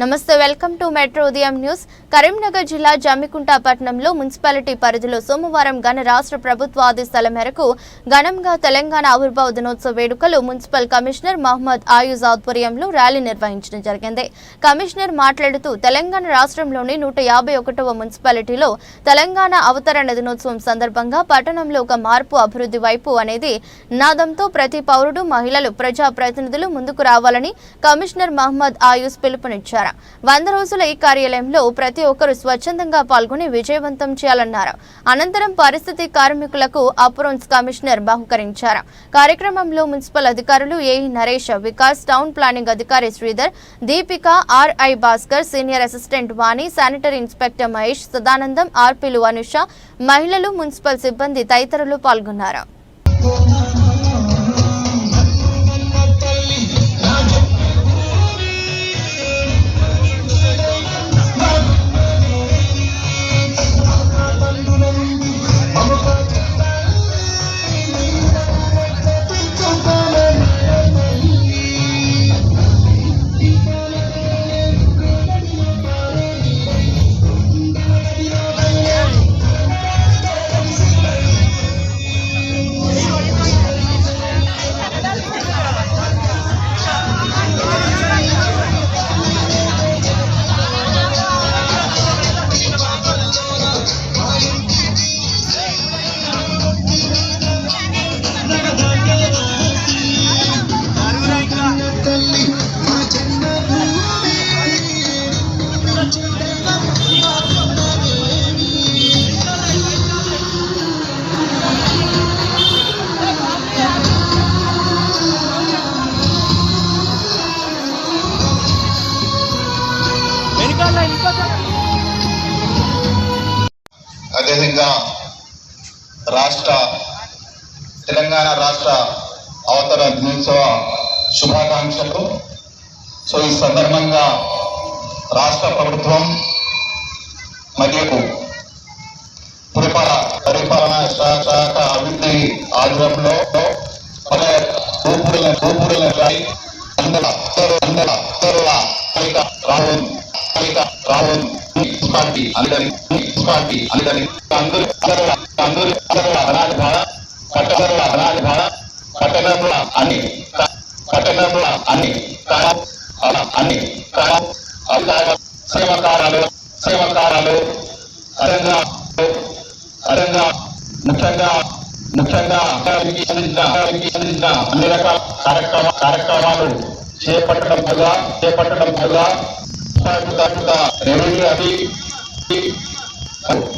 నమస్తే welcome to metro ఉదయం news. Karimnagar జిల్లా జమ్మికుంట పట్టణంలో మున్సిపాలిటీ పరిధిలో సోమవారం గణ రాష్ట్ర ప్రభుత్వ ఆదేశాల మేరకు ఘనంగా తెలంగాణ ఆవిర్భావ దినోత్సవ వేడుకలు మున్సిపల్ కమిషనర్ మహమ్మద్ ఆయుజ్ ఆధ్వర్యంలో ర్యాలీ నిర్వహించడం జరిగింది. కమిషనర్ మాట్లాడుతూ తెలంగాణ రాష్ట్రంలోని నూట యాభై ఒకటవ మున్సిపాలిటీలో తెలంగాణ అవతరణ దినోత్సవం సందర్భంగా పట్టణంలో ఒక మార్పు అభివృద్ధి వైపు అనేది నాదంతో ప్రతి పౌరుడు మహిళలు ప్రజా ప్రతినిధులు ముందుకు రావాలని కమిషనర్ మహమ్మద్ ఆయుస్ పిలుపునిచ్చారు. వంద రోజుల ఈ కార్యాలయంలో ప్రతి ఒక్కరూ స్వచ్ఛందంగా పాల్గొని విజయవంతం చేయాలన్నారు. అనంతరం పరిస్థితి కార్మికులకు అప్రోన్స్ కమిషనర్ బహుకరించారు. కార్యక్రమంలో మున్సిపల్ అధికారులు AE Naresh Vikas town planning అధికారి Sridhar Deepika RI Bhaskar senior assistant Vani sanitary inspector Mahesh Sadanandam ఆర్పీలు Anusha మహిళలు మున్సిపల్ సిబ్బంది తదితరులు పాల్గొన్నారు. రాష్ట్ర తెలంగాణ రాష్ట్ర అవతర దినోత్సవ శుభాకాంక్షలు. సో ఈ సందర్భంగా రాష్ట్ర ప్రభుత్వం మరియు పురపాల పరిపాలన శాఖ అభివృద్ధి ఆధ్వర్యంలో పలు రూపుడుల రూపుడుల అందర అందర అందరుల కలిక రాహుల్ కలిక రాహుల్ మున్సిపాలిటీ అందరి మున్సిపాలిటీ అందరి అందరూ అందరూ అందరూ అందరూ అనాది భార కట్టడముల అనాది భార కట్టడముల అని కట్టడముల అని అని సేవకారాలు సేవకారాలు అదంగా అదంగా ముఖ్యంగా ముఖ్యంగా సంబంధించిన అన్ని రకాల కార్యక్రమ కార్యక్రమాలు చేపట్టడం వల్ల చేపట్టడం వల్ల రెవెన్యూ అది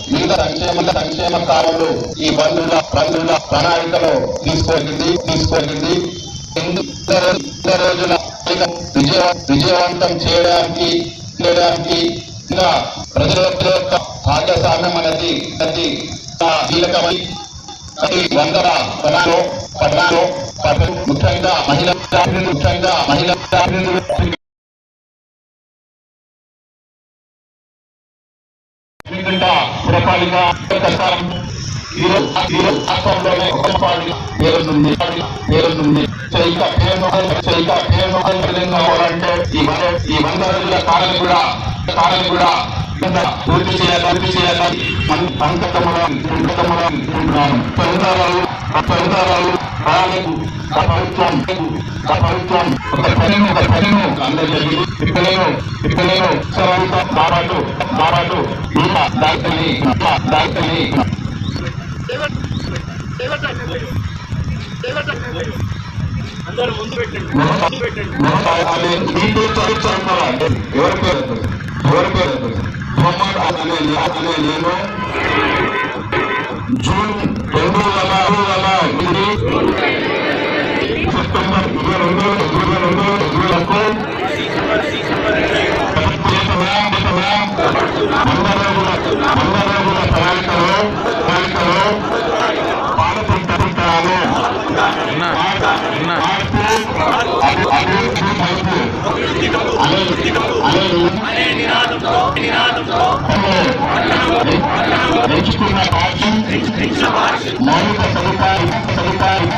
వివిధ సంక్షేమ సంక్షేమ కార్యాలు ఈ బంధువుల బంధువుల ప్రణాళికలో తీసుకొచ్చింది తీసుకొచ్చింది రోజుల విజయవంతం చేయడానికి చేయడానికి ఇంకా ప్రజల యొక్క భాగస్వామ్యం అనేది అది కీలకమై వందల పట్టణాలు పట్టణాలు ముఖ్యంగా మహిళ ముఖ్యంగా మహిళ ప్రాతినిధ్యులు పురపాలిక ప్రకారం ఈరోజు ఈరోజు రాష్ట్రంలోనే ఒక పార్టీ పేరుంది పేరుంది చైక పేరు చైక పేరు విధంగా ఈ ఈ వంద రోజుల కాలం కూడా కాలం కూడా కింద పూర్తి చేయాలి పూర్తి చేయాలి. అంకతమడం అంకతమడం అనుకుంటున్నాను తొందరలు తొందరలు వాళ్ళకు ఆ ప్రభుత్వం ఆ ప్రభుత్వం ఒక పనిను ఒక పనిను అందజేసి ఇక్కడేను ఇక్కడేను సర్వంతో మారాటు మారాటు ఇంకా దాంతని దాంతని ఎవరి పేరు ఎవరి పేరు అనే నేను జూన్ రెండు వేల రెండు వేల ఎనిమిది సెప్టెంబర్ ఇరవై రెండు ఇరవై రెండు ఇరవైలకు వంద రోజుల వంద రోజుల ప్రణాళికలో ప్రణాళికలో పాల్గొంటున్నాను మార్పు అభి- అభివృద్ధి వైపు అనే అనే ఎంచుకున్న పార్టీ మౌలిక సదుపాయం సదుపాయం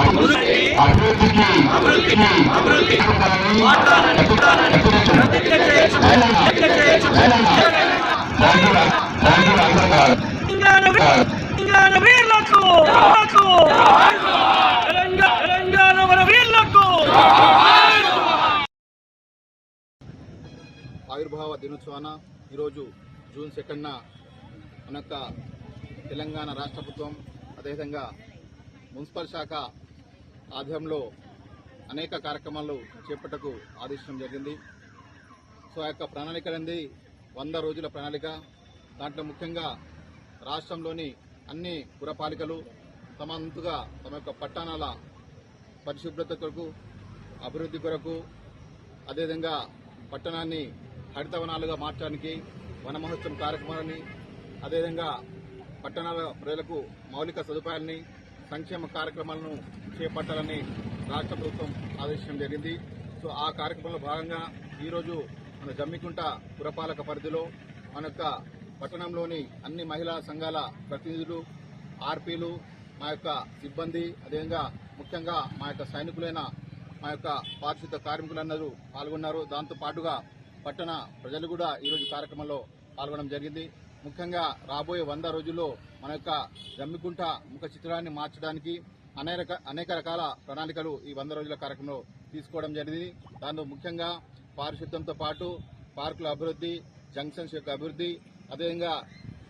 అభివృద్ధికి అభివృద్ధికి తెలంగాణ తెలంగాణ వీరులకు తెలంగాణ మన వీరులకు ఆవిర్భావ దినోత్సవాన ఈరోజు జూన్ సెకండ్న మన యొక్క తెలంగాణ రాష్ట్ర ప్రభుత్వం అదేవిధంగా మున్సిపల్ శాఖ ఆధ్వర్యంలో అనేక కార్యక్రమాలు చేపట్టకు ఆదేశం జరిగింది. సో ఆ యొక్క ప్రణాళిక అనేది వంద రోజుల ప్రణాళిక. దాంట్లో ముఖ్యంగా రాష్ట్రంలోని అన్ని పురపాలికలు తమంతుగా తమ యొక్క పట్టణాల పరిశుభ్రత కొరకు అభివృద్ధి కొరకు అదేవిధంగా పట్టణాన్ని హరితవనాలుగా మార్చడానికి వన మహోత్సవం కార్యక్రమాలని అదేవిధంగా పట్టణాల ప్రజలకు మౌలిక సదుపాయాలని సంక్షేమ కార్యక్రమాలను చేపట్టాలని రాష్ట్ర ప్రభుత్వం ఆదేశించడం జరిగింది. సో ఆ కార్యక్రమంలో భాగంగా ఈరోజు మన జమ్మికుంట పురపాలక పరిధిలో మన యొక్క పట్టణంలోని అన్ని మహిళా సంఘాల ప్రతినిధులు ఆర్పీలు మా యొక్క సిబ్బంది అదేవిధంగా ముఖ్యంగా మా యొక్క సైనికులైన మా యొక్క పారిశుద్ధ కార్మికులందరూ పాల్గొన్నారు. దాంతో పాటుగా పట్టణ ప్రజలు కూడా ఈరోజు కార్యక్రమంలో పాల్గొనడం జరిగింది. ముఖ్యంగా రాబోయే వంద రోజుల్లో మన యొక్క జమ్మికుంట ముఖ చిత్రాన్ని మార్చడానికి అనేక అనేక రకాల ప్రణాళికలు ఈ వంద రోజుల కార్యక్రమంలో తీసుకోవడం జరిగింది. దాంతో ముఖ్యంగా పారిశుద్ధ్యంతో పాటు పార్కుల అభివృద్ధి జంక్షన్స్ యొక్క అభివృద్ధి అదేవిధంగా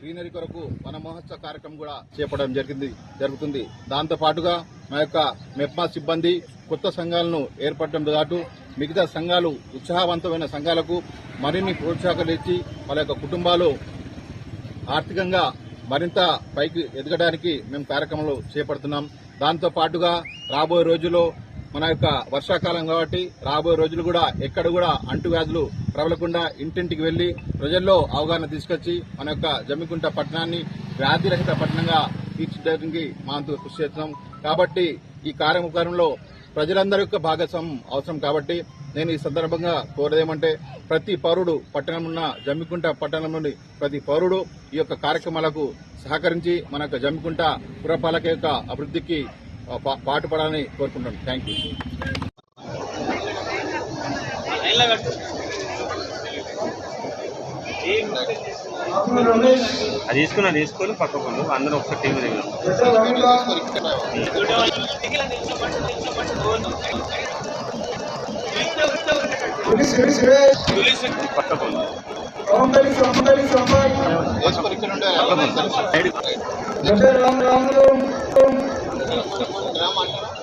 గ్రీనరీ కొరకు వన మహోత్సవ కార్యక్రమం కూడా చేపట్టడం జరిగింది జరుగుతుంది. దాంతో పాటుగా మా యొక్క మెప్మా సిబ్బంది కొత్త సంఘాలను ఏర్పడటంతో పాటు మిగతా సంఘాలు ఉత్సాహవంతమైన సంఘాలకు మరిన్ని ప్రోత్సాహాలు ఇచ్చి వాళ్ళ యొక్క కుటుంబాలు ఆర్థికంగా మరింత పైకి ఎదగడానికి మేము కార్యక్రమాలు చేపడుతున్నాం. దాంతో పాటుగా రాబోయే రోజుల్లో మన యొక్క వర్షాకాలం కాబట్టి రాబోయే రోజులు కూడా ఎక్కడ కూడా అంటువ్యాధులు ప్రబలకుండా ఇంటింటికి వెళ్ళి ప్రజల్లో అవగాహన తీసుకొచ్చి మన యొక్క జమ్మికుంట పట్టణాన్ని వ్యాధిరహిత పట్టణంగా తీర్చిదిద్దడానికి మాంతో కృషి చేస్తున్నాం. కాబట్టి ఈ కార్యక్రమంలో ప్రజలందరి యొక్క భాగస్వామ్యం అవసరం కాబట్టి నేను ఈ సందర్భంగా కోరేదేమంటే ప్రతి పౌరుడు పట్టణం ఉన్న జమ్మికుంట పట్టణంలోని ప్రతి పౌరుడు ఈ యొక్క కార్యక్రమాలకు సహకరించి మన యొక్క జమ్మికుంట పురపాలక యొక్క అభివృద్ధికి పాటుపడాలని కోరుకుంటాను థ్యాంక్ యూ అది తీసుకున్నా తీసుకొని పక్కకుండా అందరూ ఒకసారి టీవీ దగ్గర పక్కకుండా సైడ్